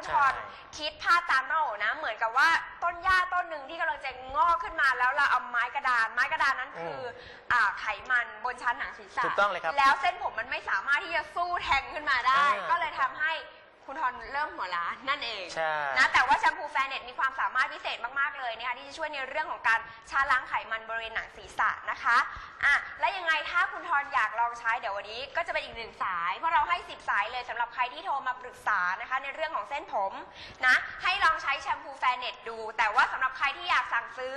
คุณใช่ทอนคิดภาพตามน้องโอนะ เหมือนกับว่าต้นหญ้าต้นหนึ่งที่กำลังจะงอกขึ้นมาแล้วเราเอาไม้กระดาน ไม้กระดานนั้นคือออ่าไขมันบนชั้นหนังศีรษะถูกต้องเลยครับแล้วเส้นผมมันไม่สามารถที่จะสู้แทงขึ้นมาได้ อ่า ก็เลยทำให้ คุณทอนเริ่มหัวล้านนั่นเองใช่ นะแต่ว่าแชมพูแฟนเน็ตมีความสามารถพิเศษมากๆเลยนะคะที่จะช่วยในเรื่องของการชาล้างไขมันบริเวณหนังศีรษะนะคะอะและยังไงถ้าคุณทอนอยากลองใช้เดี๋ยววันนี้ก็จะเป็นอีกหนึ่งสาย เพราะเราให้ 10 สายเลยสำหรับใครที่โทรมาปรึกษานะคะในเรื่องของเส้นผมนะให้ลองใช้แชมพูแฟนเน็ตดู แต่ว่าสำหรับใครที่อยากสั่งซื้อ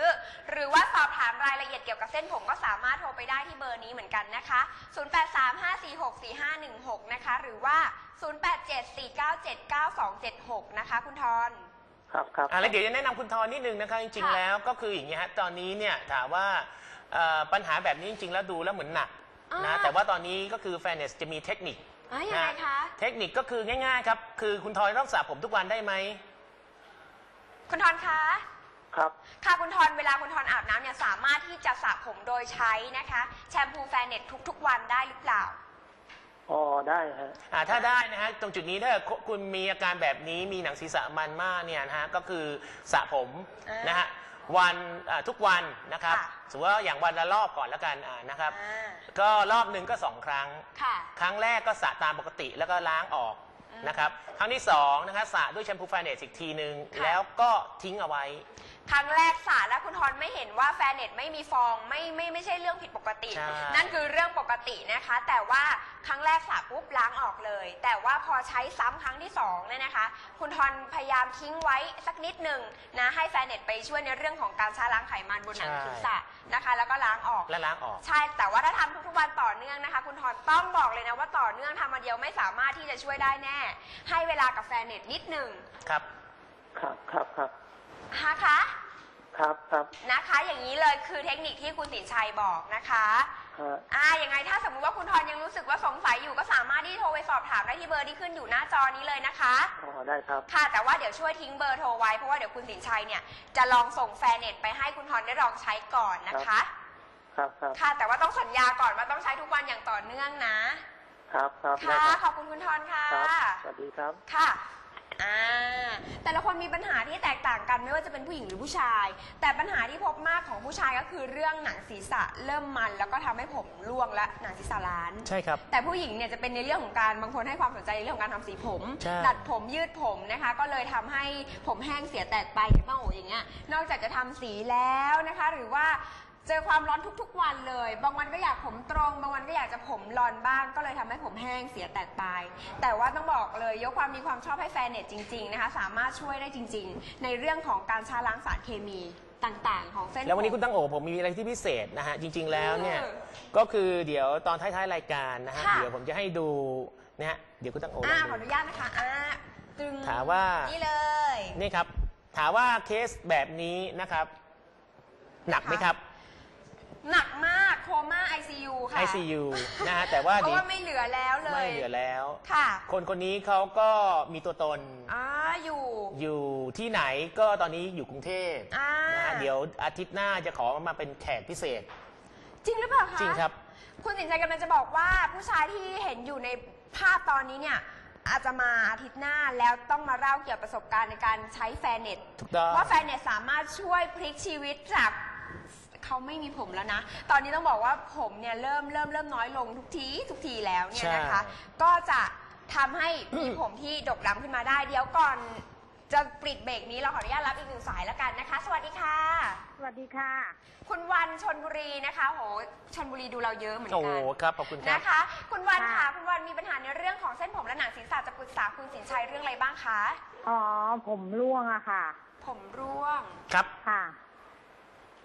หรือว่าสอบถามรายละเอียดเกี่ยวกับเส้นผมก็สามารถโทรไปได้ที่เบอร์นี้เหมือนกันนะคะ 0835464516 นะคะหรือว่า0874979276 นะคะ คุณทอน ครับครับ อะแล้วเดี๋ยวจะแนะนำคุณทอนนิดนึงนะคะจริงค่ะๆแล้วก็คืออย่างนี้ฮะตอนนี้เนี่ยถามว่าเอ่อปัญหาแบบนี้จริง ๆ แล้วดูแล้วเหมือนหนักนะอ่าแต่ว่าตอนนี้ก็คือแฟนเนสจะมีเทคนิคอะยังไงคะ เทคนิคก็คือง่าย ๆ ครับ คือคุณทอนต้องสระผมทุกวันได้ไหม คุณทอนคะ ครับ ค่ะคุณทอนเวลาคุณทอนอาบน้ำเนี่ยสามารถที่จะสระผมโดยใช้นะคะ แชมพูแฟนเน็ตทุกๆวันได้หรือเปล่าอ๋อ ได้ฮะอ่าถ้าได้นะฮะตรงจุดนี้ถ้าคุณมีอาการแบบนี้มีหนังศีรษะมันมากเนี่ยนะฮะก็คือสระผมอ่านนะฮะวันอ่าทุกวันนะครับค่ะสมมติว่าอย่างวันละรอบก่อนแล้วกันอ่านะครับอ่าก็รอบหนึ่งก็สองครั้งค่ะครั้งแรกก็สระตามปกติแล้วก็ล้างออกอืมนะครับครั้งที่สองนะครับสระด้วยแชมพูไฟเนสอีกทีหนึ่งค่ะแล้วก็ทิ้งเอาไว้ ครั้งแรกสระแล้วคุณทอนไม่เห็นว่าแฟนเน็ตไม่มีฟองไม่ไม่ไม่ใช่เรื่องผิดปกติ ใช่ นั่นคือเรื่องปกตินะคะ แต่ว่าครั้งแรกสระปุ๊บล้างออกเลย แต่ว่าพอใช้ซ้ำครั้งที่สองเนี่ยนะคะ คุณทอนพยายามทิ้งไว้สักนิดหนึ่งนะให้แฟนเน็ตไปช่วยในเรื่องของการชาล้างไขมันบนหนังศีรษะนะคะ แล้วก็ล้างออก และล้างออก ใช่แต่ว่าถ้าทำทุกๆวันต่อเนื่องนะคะ คุณทอนต้องบอกเลยนะว่าต่อเนื่องทำมาเดียวไม่สามารถที่จะช่วยได้แน่ ให้เวลากับแฟนเน็ตนิดหนึ่ง ครับ ครับครับครับ นะคะครับครับนะคะ อย่างนี้เลยคือเทคนิคที่คุณสินชัยบอกนะคะฮะอ่ายังไงถ้าสมมุติว่าคุณทอนยังรู้สึกว่าสงสัยอยู่ก็สามารถที่โทรไปสอบถามได้ที่เบอร์ที่ขึ้นอยู่หน้าจอนี้เลยนะคะ อ๋อได้ครับ ค่ะแต่ว่าเดี๋ยวช่วยทิ้งเบอร์โทรไว้เพราะว่าเดี๋ยวคุณสินชัยเนี่ยจะลองส่งแฟนเน็ตไปให้คุณทอนได้ลองใช้ก่อนนะคะ ครับครับค่ะ แต่ว่าต้องสัญญาก่อนว่าต้องใช้ทุกวันอย่างต่อเนื่องนะ ครับครับได้ค่ะ ครับขอบคุณคุณทอนค่ะ ครับสวัสดีครับ ค่ะ อ่าแต่ละคนมีปัญหาที่แตกต่างกันไม่ว่าจะเป็นผู้หญิงหรือผู้ชาย แต่ปัญหาที่พบมากของผู้ชายก็คือเรื่องหนังศีรษะเริ่มมัน แล้วก็ทำให้ผมร่วงและหนังศีรษะล้าน ใช่ครับ แต่ผู้หญิงเนี่ยจะเป็นในเรื่องของการบางคนให้ความสนใจในเรื่องของการทำสีผม ใช่ ดัดผมยืดผมนะคะ ก็เลยทำให้ผมแห้งเสียแตกไปอย่างบ้างโออย่างเงี้ยนอกจากจะทำสีแล้วนะคะ หรือว่า เจอความร้อนทุกๆ วันเลย บางวันก็อยากผมตรง บางวันก็อยากจะผมรอนบ้าง ก็เลยทำให้ผมแห้งเสียแตกไปแต่ว่าต้องบอกเลยยกความมีความชอบให้แฟนเน็ตจริงๆนะคะ สามารถช่วยได้จริง ๆ ในเรื่องของการชาล้างสารเคมีต่างๆ ของเส้นแล้ววันนี้ผมคุณตั้งโอผมมีอะไรที่พิเศษนะฮะจริง ๆ แล้วเนี่ยอืมก็คือเดี๋ยวตอนท้ายๆรายการนะฮะค่ะเดี๋ยวผมจะให้ดูนะฮะเดี๋ยวคุณตั้งโอลอ่าองขออดูนุญาตนะคะอ่าตึงถามว่านี่เลยนี่ครับถามว่าเคสแบบนี้นะครับ หนักไหมครับ หนักมากโคม่า ICU ค่ะ ICU นะฮะแต่ว่าเพราะดีว่าไม่เหลือแล้วเลยไม่เหลือแล้ว ค่ะ คนคนนี้เขาก็มีตัวตนอ่าอยู่ อยู่ที่ไหนก็ตอนนี้อยู่กรุงเทพอ่านะฮะเดี๋ยวอาทิตย์หน้าจะขอมาเป็นแขกพิเศษ จริงหรือเปล่าคะจริงครับ คุณสินใจกำลังจะบอกว่าผู้ชายที่เห็นอยู่ในภาพตอนนี้เนี่ยอาจจะมาอาทิตย์หน้าแล้วต้องมาเล่าเกี่ยวกับประสบการณ์ในการใช้แฟนเน็ตถูกต้อง ว่าแฟนเน็ตสามารถช่วยพลิกชีวิตจาก เขาไม่มีผมแล้วนะ ตอนนี้ต้องบอกว่าผมเนี่ยเริ่มเริ่มเริ่มน้อยลงทุกทีทุกทีแล้วเนี่ยนะคะ ใช่ ก็จะทำให้มีผมที่ดกดำขึ้นมาได้ เดี๋ยวก่อนจะปิดเบรกนี้เราขออนุญาตรับอีกหนึ่งสายแล้วกันนะคะ สวัสดีค่ะ สวัสดีค่ะ คุณวันชนบุรีนะคะโหชนบุรีดูเราเยอะเหมือนโอ้กัน ครับขอบคุณครับ นะคะ คุณวันค่ะ ค่ะ คุณวันมีปัญหาในเรื่องของเส้นผมและหนังศีรษะจะปรึกษาคุณสินชัยเรื่องอะไรบ้างคะ อ๋อ ผมร่วงอะค่ะ ผมร่วง ครับ ค่ะ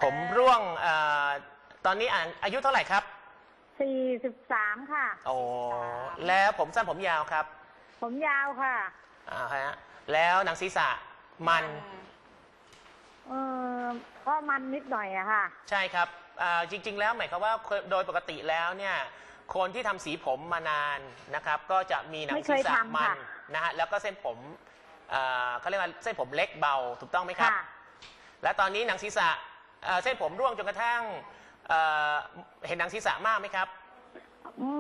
ผมร่วงเอ่อตอนนี้อ่านอายุเท่าไหร่ครับ สี่สิบสามค่ะ โอ้แล้วผมสั้นผมยาวครับผมยาวค่ะอ่าฮะแล้วหนังศีรษะมันเออก็มันนิดหน่อยอะค่ะ ใช่ครับอ่าจริง ๆ แล้วหมายความว่าโดยปกติแล้วเนี่ย คนที่ทำสีผมมานานนะครับ ก็จะมีหนังไม่ศีเครยษะทำมันค่ะ นะฮะแล้วก็เส้นผมอ่าเขาเรียกว่าเส้นผมเล็กเบาถูกต้องไหมครับ ค่ะ และตอนนี้หนังศีรษะ เอ่อเส้นผมร่วงจนกระทั่งเอ่อเห็นหนังศีรษะมากไหมครับ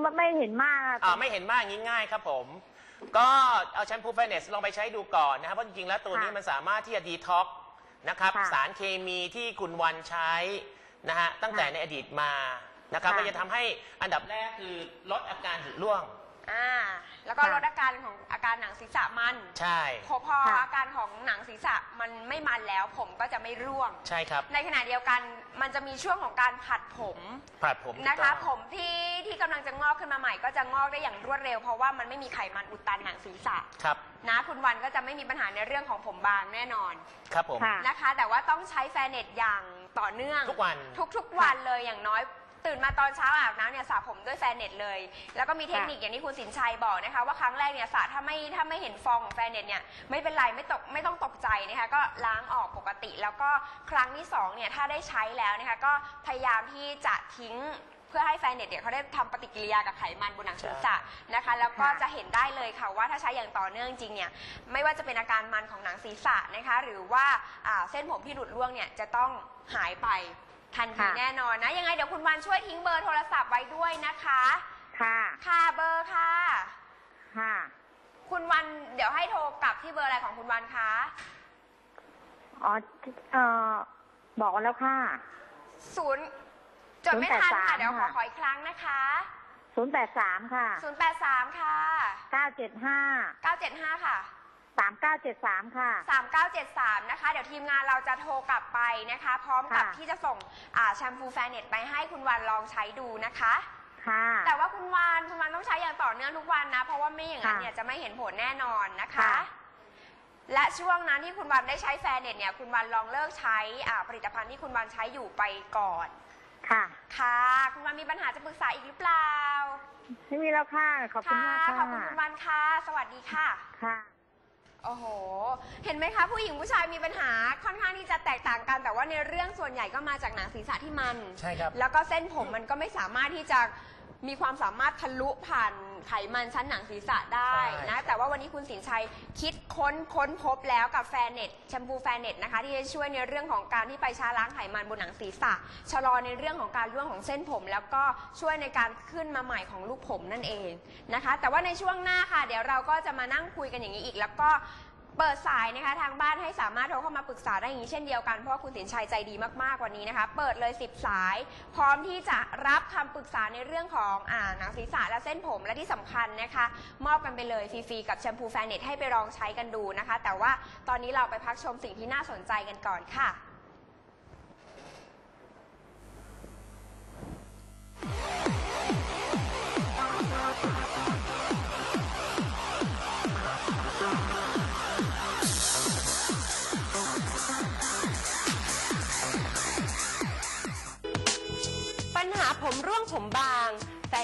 ไม่ไม่เห็นมากอะอ่าไม่เห็นมากงี้ง่ายครับผม ก็เอาแชมพูแฟนเนสลองไปใช้ดูก่อนนะครับเพราะจริงๆแล้วตัวนี้ค่ะมันสามารถที่จะดีท็อกนะครับค่ะสารเคมีที่คุณวันใช้นะฮะตั้งแต่ค่ะในอดีตมานะครับค่ะก็จะทำให้อันดับแรกคือลดอาการหลุดร่วง อ่าแล้วก็ค่ะ ลดอาการของอาการหนังศีรษะมันใช่พอพอค่ะ อาการของหนังศีรษะมันไม่มันแล้ว ผมก็จะไม่ร่วง ใช่ครับในขณะเดียวกันมันจะมีช่วงของการผัดผมผัดผมนะคะถูกผต้องมที่ที่กำลังจะงอกขึ้นมาใหม่ ก็จะงอกได้อย่างรวดเร็ว เพราะว่ามันไม่มีไขมันอุดตันหนังศีรษะ ครับนะคุณวันก็จะไม่มีปัญหาในเรื่องของผมบางแน่นอนครับผม ค่ะ นะคะ แต่ว่าต้องใช้แฟนเน็ตอย่างต่อเนื่อง ทุกวัน ทุกๆวันเลยอย่างน้อย ตื่นมาตอนเช้าอาบน้ำเนี่ยสระผมด้วยแฟนเน็ตเลย แล้วก็มีเทคนิคอย่างที่คุณสินชัยบอกนะคะ ว่าครั้งแรกเนี่ยสระถ้าไม่ถ้าไม่เห็นฟองของแฟนเน็ตเนี่ยไม่เป็นไรไม่ตกไม่ต้องตกใจนะคะก็ล้างออกปกติ แล้วก็ครั้งที่สองเนี่ยถ้าได้ใช้แล้วนะคะก็พยายามที่จะทิ้งเพื่อให้แฟนเน็ตเนี่ยเขาได้ทำปฏิกิริยากับไขมันบนหนังศีรษะนะคะ แล้วก็ค่ะจะเห็นได้เลยค่ะว่าถ้าใช้อย่างต่อเนื่องจริงเนี่ยไม่ว่าจะเป็นอาการมันของหนังศีรษะนะคะ หรือว่าอ่าเส้นผมที่หลุดร่วงเนี่ยจะต้องหายไป ทันทีค่ะ แน่นอนนะ ยังไงเดี๋ยวคุณวันช่วยทิ้งเบอร์โทรศัพท์ไว้ด้วยนะคะ ค่ะ ค่ะเบอร์ค่ะ ค่ะ คุณวันเดี๋ยวให้โทรกลับที่เบอร์อะไรของคุณวันคะ อ๋อ เอ่อ บอกแล้วค่ะ ศูนย์จดไม่ทันค่ะ 083 เดี๋ยวขอค่ะขออีกครั้งนะคะ ศูนย์แปดสามค่ะ083 ค่ะเก้าเจ็ดห้า975 ค่ะ สามเก้าเจ็ดสามค่ะ 3973 นะคะ เดี๋ยวทีมงานเราจะโทรกลับไปนะคะ พร้อมกับค่ะ ที่จะส่งอ่าแชมพูแฟนเน็ตไปให้คุณวันลองใช้ดูนะคะ ค่ะ แต่ว่าคุณวานคุณวานต้องใช้อย่างต่อเนื่องทุกวันนะ เพราะว่าไม่อย่างนั้นค่ะเนี่ยจะไม่เห็นผลแน่นอนนะคะ ค่ะและช่วงนั้นที่คุณวันได้ใช้แฟนเน็ตเนี่ยคุณวันลองเลิกใช้อ่าผลิตภัณฑ์ที่คุณวันใช้อยู่ไปก่อนค่ะ ค่ะ คุณวันมีปัญหาจะปรึกษาอีกหรือเปล่าไม่มีแล้วค่ะ ขอบคุณค่ะมากค่ะ ขอบคุณคุณวันค่ะ สวัสดีค่ะ ค่ะ โอ้โห เห็นไหมคะ ผู้หญิงผู้ชายมีปัญหาค่อนข้างที่จะแตกต่างกัน แต่ว่าในเรื่องส่วนใหญ่ก็มาจากหนังศีรษะที่มัน ใช่ครับ แล้วก็เส้นผมมันก็ไม่สามารถที่จะ มีความสามารถทะลุผ่านไขมันชั้นหนังศีรษะได้นะแต่ว่าวันนี้คุณสินชัยคิดค้นค้นพบแล้วกับแฟนเน็ตแชมพูแฟนเน็ตนะคะ ที่จะช่วยในเรื่องของการที่ไปชาล้างไขมันบนหนังศีรษะ ชะลอในเรื่องของการร่วงของเส้นผม แล้วก็ช่วยในการขึ้นมาใหม่ของลูกผมนั่นเองนะคะ แต่ว่าในช่วงหน้าค่ะ เดี๋ยวเราก็จะมานั่งคุยกันอย่างนี้อีก แล้วก็ เปิดสายนะคะทางบ้านให้สามารถโทรเข้ามาปรึกษาได้อย่างนี้เช่นเดียวกันเพราะคุณสินชัยใจดีมากๆกว่านี้นะคะ เปิดเลย 10 สาย พร้อมที่จะรับคำปรึกษาในเรื่องของอ่าหนังศีรษะและเส้นผมและที่สำคัญนะคะ มอบกันไปเลยฟรีๆกับแชมพูแฟนเน็ตให้ไปลองใช้กันดูนะคะ แต่ว่าตอนนี้เราไปพักชมสิ่งที่น่าสนใจกันก่อนค่ะ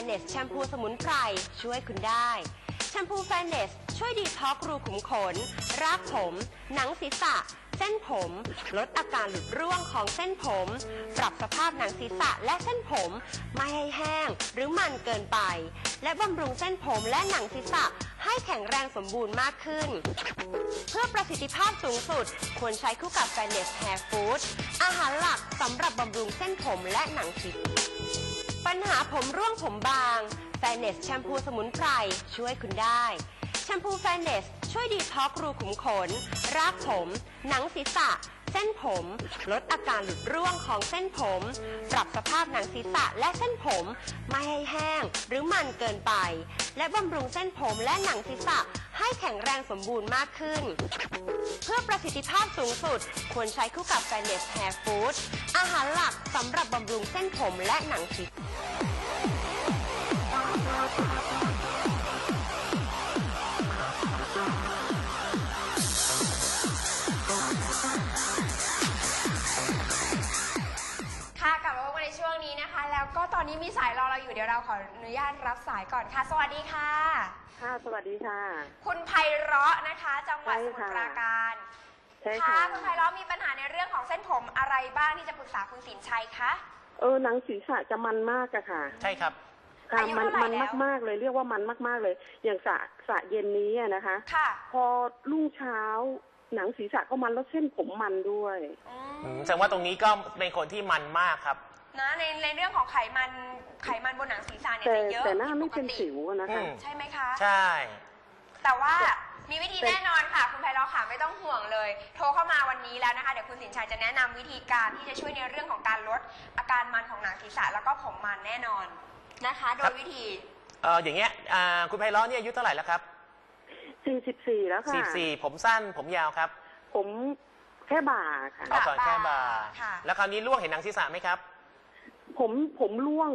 นเนสแชมพูสมุนไพรช่วยคุณได้ แชมพูแฟนเนสช่วยดีท็อกรูขุมขน รากผม หนังศีรษะ เส้นผม ลดอาการหลุดร่วงของเส้นผม ปรับสภาพหนังศีรษะและเส้นผม ไม่ให้แห้งหรือมันเกินไป และบำรุงเส้นผมและหนังศีรษะให้แข็งแรงสมบูรณ์มากขึ้น เพื่อประสิทธิภาพสูงสุด ควรใช้คู่กับแฟนเนสแฮร์ฟูดอาหารหลักสำหรับบำรุงเส้นผมและหนังศีรษะ ญหาผมร่วงผมบาง แฟนเนสแชมพูสมุนไพรช่วยคุณได้ แชมพูแฟนเนสช่วยดีท็อกรูขุมขน รากผม หนังศีรษะ เส้นผม ลดอาการหลุดร่วงของเส้นผม ปรับสภาพหนังศีรษะและเส้นผม ไม่ให้แห้งหรือมันเกินไป และบำรุงเส้นผมและหนังศีรษะให้แข็งแรงสมบูรณ์มากขึ้น เพื่อประสิทธิภาพสูงสุด ควรใช้คู่กับแฟนเนสแฮร์ฟู้ดอาหารหลักสำหรับบำรุงเส้นผมและหนังศีรษะ ค่ะกลับมาพบกันในช่วงนี้นะคะ แล้วก็ตอนนี้มีสายรอเราอยู่เดี๋ยวเราขออนุญาตรับสายก่อนค่ะ สวัสดีค่ะ ค่ะ สวัสดีค่ะ คุณไพเราะนะคะ จังหวัดสมุทรใช่ค่ะปราการใช่ค่ะค่ะ คุณไพเราะมีปัญหาในเรื่องของเส้นผมอะไรบ้างที่จะปรึกษาคุณสินชัยคะ เออหนังศีรษะจะมันมากอะค่ะ ใช่ครับ ค่ะอายุมันเท่าไหร่มันแล้ว มากๆเลย เรียกว่ามันมาก ๆเลย อย่างสระสระเย็นนี้อะนะคะ ค่ะพอรุ่งเช้าหนังศีรษะก็มันแล้วเส้นผมมันด้วย อือืมมแสดงว่าตรงนี้ก็เป็นคนที่มันมากครับ นะในในเรื่องของไขมันไขมันบนหนังศีรษะเนี่ยแต่จะเยอะแต่หน้าไม่ผิดเป็นกติสิวอะนะคะ อืม ใช่ไหมคะ ใช่ แต่ว่ามีวิธีแน่นอนค่ะ คุณไพเราะค่ะไม่ต้องห่วงเลย โทรเข้ามาวันนี้แล้วนะคะ เดี๋ยวคุณสินชัยจะแนะนำวิธีการที่จะช่วยในเรื่องของการลดอาการมันของหนังศีรษะแล้วก็ผมมันแน่นอน นะคะ โดครัยบ วิธี เอออย่างเงี้ยอ่าคุณไพเราะเนี่ยอายุเท่าไหร่แล้วครับสี่สิบสี่แล้วค่ะ 44ผมสั้นผมยาวครับผมแค่บ่าค่ะ เอาก่อนแค่บ่าค่ะ แล้วคราวนี้ล่วงเห็นหนังศีรษะไหมครับ ผมผมร่วง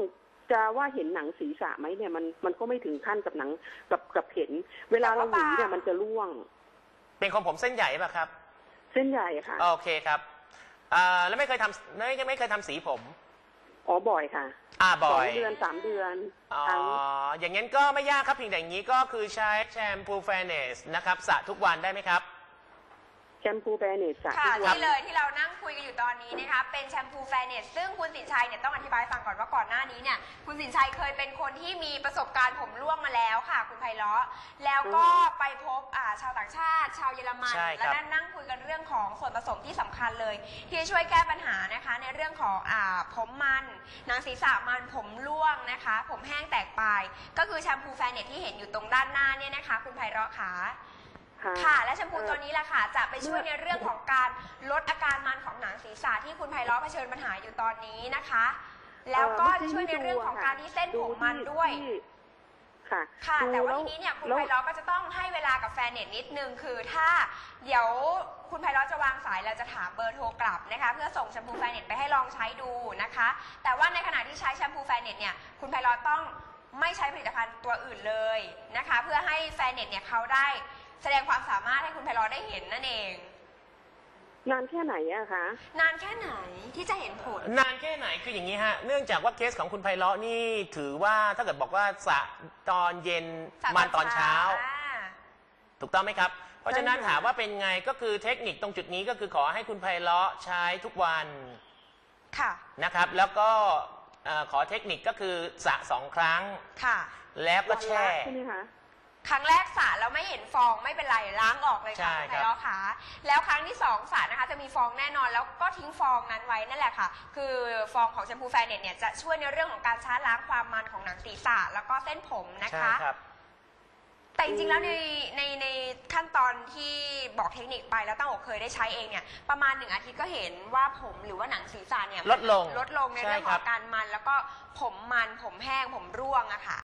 จะว่าเห็นหนังศีรษะไหมเนี่ยมันมันก็ไม่ถึงขั้นกับหนังกับกับเห็น เวลาเราหวีเนี่ยมันจะร่วงเป็นคนผมเส้นใหญ่ป่ะครับเส้นใหญ่ค่ะโอเคครับอ่าแล้วไม่เคยทำไม่ไม่เคยทำสีผม อ๋อบ่อยค่ะ อ่าสบ่อองย เดือนสามเดือนอ๋อ ครั้ง อย่างงั้นก็ไม่ยากครับเพียงแต่อย่างนี้ก็คือใช้แชมพูแฟเนสนะครับสระทุกวันได้ไหมครับ แชมพูแบรเนตสระค่ะทุกวัน นี่เลยที่เรานั่งคุยกันอยู่ตอนนี้นะคะเป็นแชมพูแฟเนสซึ่งคุณสินชัยเนี่ยต้องอธิบายให้ฟังก่อนว่าก่อนหน้านี้เนี่ยคุณสินชัยเคยเป็นคนที่มีประสบการณ์ผมร่วงมาแล้วค่ะ คุณไพเราะแล้วก็ไปพบอ่าชาวต่างชาติ ชาวเยอรมันใช่ครับ และนั่นนั่งคุยกันเรื่องของส่วนผสมที่สำคัญเลย ที่จะช่วยแก้ปัญหานะคะ ในเรื่องของอ่าผมมันหนังศีรษะมันผมร่วงนะคะ ผมแห้งแตกปลายก็คือแชมพูแฟเนสที่เห็นอยู่ตรงด้านหน้าเนี่ยนะคะ คุณไพเราะขา ค่ะ และแชมพูตัวนี้แหละค่ะ จะไปช่วยในเรื่องของการลดอาการมันของหนังศีรษะที่คุณไพเราะเผชิญปัญหาอยู่ตอนนี้นะคะ แล้วก็จะช่วยในเรื่องของการที่เส้นผมมันด้วยที่ค่ะ ค่ะดูแต่ว่าล้ทีนี้เนี่ยคุณแล้วไพเราะก็จะต้องให้เวลากับแฟนเน็ตนิดนึงคือถ้าเดี๋ยวคุณไพเราะจะวางสายเราจะถามเบอร์โทรกลับนะคะ เพื่อส่งแชมพูแฟนเน็ตไปให้ลองใช้ดูนะคะ แต่ว่าในขณะที่ใช้แชมพูแฟนเน็ตเนี่ยคุณไพเราะต้องไม่ใช้ผลิตภัณฑ์ตัวอื่นเลยนะคะ เพื่อให้แฟนเน็ตเนี่ยเขาได้ แสดงความสามารถให้คุณไพเราะได้เห็นนั่นเอง นานแค่ไหนอะคะ นานแค่ไหนที่จะเห็นผล นานแค่ไหนคืออย่างนี้ฮะ เนื่องจากว่าเคสของคุณไพเราะนี่ถือว่าถ้าเกิดบอกว่าสระตอนเย็นมันตอนเช้าอ่าถูกต้องไหมครับ เพราะฉะนั้นใช่ค่ะถามว่าเป็นไงก็คือเทคนิคตรงจุดนี้ก็คือขอให้คุณไพเราะใช้ทุกวันค่ะนะครับ แล้วก็เอ่อขอเทคนิคก็คือสระสองครั้งค่ะ แล้วก็วันแช่ละใช่ไหมคะ ครั้งแรกสระแล้วไม่เห็นฟองไม่เป็นไรล้างออกเลยใช่ค่ะคุณครัไพบเราะค่ะแล้วครั้งที่สองสระนะคะจะมีฟองแน่นอนแล้วก็ทิ้งฟองนั้นไว้นั่นแหละค่ะ คือฟองของแชมพูแฟนเน็ตเนี่ยจะช่วยในเรื่องของการชาร์จล้างความมันของหนังศีรษะแล้วก็เส้นผมนะใช่คะ ครับ แต่จริงๆ แล้วในในในขั้นตอนที่บอกเทคนิคไปแล้วตั้งอกเคยได้ใช้เองเนี่ยประมาณหนึ่งอาทิตย์ก็เห็นว่าผมหรือว่าหนังศีรษะเนี่ยลดลงลดลงในใช่เรื่องคขรัอบ งการมัน แล้วก็ผมมันผมแห้งผมร่วงอะค่ะ